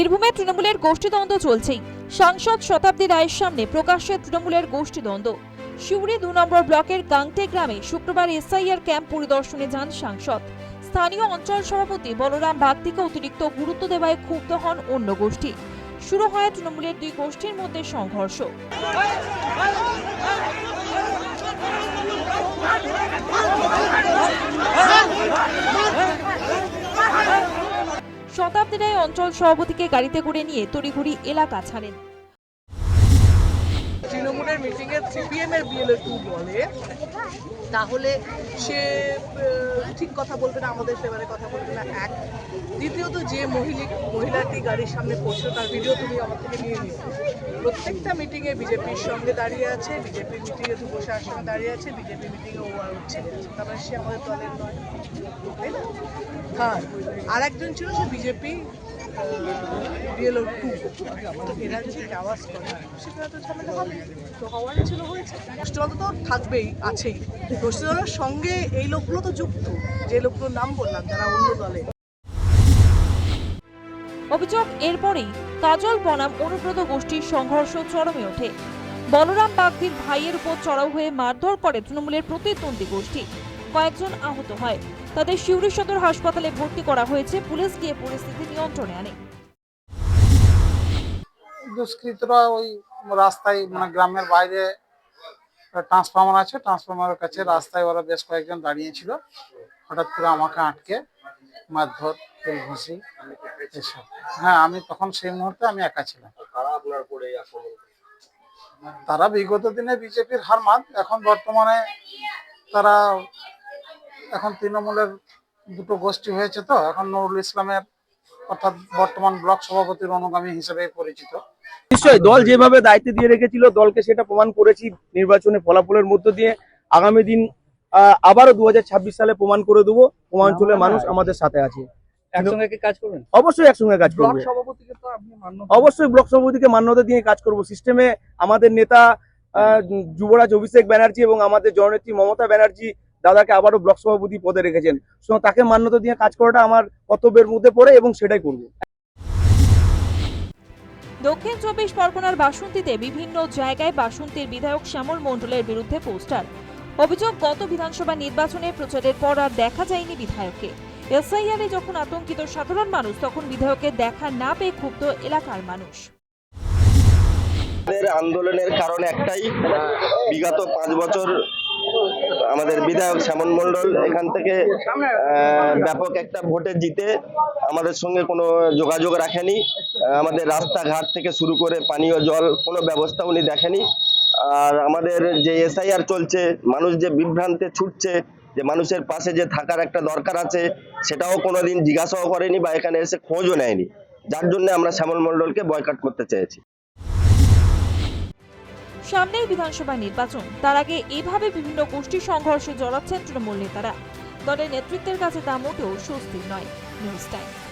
বীরভূমে তৃণমূলের গোষ্ঠীদ্বন্দ্ব চলছেই। সাংসদ শতাব্দী রায়ের সামনে প্রকাশ্যে তৃণমূলের গোষ্ঠীদ্বন্দ্ব শিউরি দু নম্বর ব্লকের গাংটে গ্রামে শুক্রবার এসআইআর ক্যাম্প পরিদর্শনে যান সাংসদ। স্থানীয় অঞ্চল সভাপতি বলরাম বাগদিকে অতিরিক্ত গুরুত্ব দেওয়ায় ক্ষুব্ধ হন অন্য গোষ্ঠী। শুরু হয় তৃণমূলের দুই গোষ্ঠীর মধ্যে সংঘর্ষ। শতাব্দী অঞ্চল সভাপতিকে গাড়িতে করে নিয়ে তড়িঘড়ি এলাকা ছাড়েন। তৃণমূলের মিটিংয়ে সিপিএম এর বিএলএ টু বলে, তাহলে সে ঠিক কথা বলবে না, আমাদের ফেভারে কথা বলবে না। এক। দ্বিতীয়ত, যে মহিলা, মহিলাটি গাড়ির সামনে পৌঁছলো তার ভিডিও তুমি আমার থেকে নিয়ে নিচ্ছ প্রত্যেকটা মিটিংয়ে বিজেপির সঙ্গে দাঁড়িয়ে আছে বিজেপির মিটিংয়ে যুবসার সঙ্গে দাঁড়িয়ে আছে বিজেপি মিটিংয়ে ও আর উঠছে। তারপরে সে আমাদের দলের নয়। তাই না? হ্যাঁ। আর একজন ছিল, সে বিজেপি বিএলও থাকবেই, আছেই। গোষ্ঠীদ্বন্দ্বের সঙ্গে এই লোকগুলো তো যুক্ত। যে লোকগুলোর নাম বললাম, যারা অন্য দলে। অভিযোগ এরপরেই কাজল বনাম অনুব্রত গোষ্ঠীর সংঘর্ষ চরমে ওঠে। বলরাম বাগদির ভাইয়ের উপর চড়াও হয়ে মারধর করে তৃণমূলের প্রতিদ্বন্দ্বী গোষ্ঠী। কয়েকজন আহত হয়। তাদের শিউরি সদর হাসপাতালে ভর্তি করা হয়েছে। পুলিশ গিয়ে পরিস্থিতি নিয়ন্ত্রণে আনে। দুষ্কৃতরা ওই রাস্তায় মানে গ্রামের বাইরে ট্রান্সফরমার আছে। ট্রান্সফরমারের কাছে রাস্তায় ওরা বেশ কয়েকজন দাঁড়িয়েছিল। হঠাৎ করে আমাকে আটকে মারধর তেল ঘুষি এসব। হ্যাঁ আমি তখন সেই মুহূর্তে আমি একা ছিলাম। তারা বিগত দিনে বিজেপির হার মাত এখন বর্তমানে তারা এখন তৃণমূলের দুটো গোষ্ঠী হয়েছে তো এখন নুরুল ইসলামের অর্থাৎ বর্তমান ব্লক সভাপতির অনুগামী হিসেবে পরিচিত। নিশ্চয়ই দল যেভাবে দায়িত্ব দিয়ে রেখেছিল দলকে সেটা প্রমাণ করেছি নির্বাচনে ফলাফলের মধ্য দিয়ে। আগামী দিন আহ, আবারও দুহাজার ছাব্বিশ সালে প্রমাণ করে দেবো পূর্বাঞ্চলের মানুষ আমাদের সাথে আছে। অবশ্যই একসঙ্গে কাজ করব। অবশ্যই ব্লক সভাপতিকে মান্যতা দিয়ে কাজ করব। সিস্টেমে আমাদের নেতা আহ, যুবরাজ অভিষেক ব্যানার্জি এবং আমাদের জননেত্রী মমতা ব্যানার্জি দাদাকে আবারও ব্লক সভাপতি পদে রেখেছেন। সুতরাং তাকে মান্যতা দিয়ে কাজ করাটা আমার কর্তব্যের মধ্যে পড়ে এবং সেটাই করব। দক্ষিণ চব্বিশ পরগনার বাসন্তীতে বিভিন্ন জায়গায় বাসন্তীর বিধায়ক শ্যামল মণ্ডলের বিরুদ্ধে পোস্টার। অভিযোগ গত বিধানসভা নির্বাচনে প্রচারের পর আর দেখা যায়নি বিধায়ককে। এসআইআরে যখন আতঙ্কিত সাধারণ মানুষ তখন বিধায়ককে দেখা না পেয়ে ক্ষুব্ধ এলাকার মানুষ। আন্দোলনের কারণ একটাই বিগত পাঁচ বছর আমাদের বিধায়ক শ্যামন মন্ডল এখান থেকে ব্যাপক একটা ভোটে জিতে আমাদের সঙ্গে কোনো যোগাযোগ রাখেনি। আমাদের রাস্তাঘাট থেকে শুরু করে পানীয় জল কোনো ব্যবস্থা উনি দেখেনি। আর আমাদের যে এসআইআর চলছে, মানুষ যে বিভ্রান্তে ছুটছে, যে মানুষের পাশে যে থাকার একটা দরকার আছে, সেটাও কোনোদিন জিজ্ঞাসাও করেনি বা এখানে এসে খোঁজও নেয়নি। যার জন্য আমরা শ্যামল মন্ডলকে বয়কাট করতে চেয়েছি। সামনেই বিধানসভা নির্বাচন। তার আগে এভাবে বিভিন্ন গোষ্ঠী সংঘর্ষে জড়াচ্ছেন তৃণমূল নেতারা। দলের নেতৃত্বের কাছে তা মোটেও স্বস্তির নয়। News time.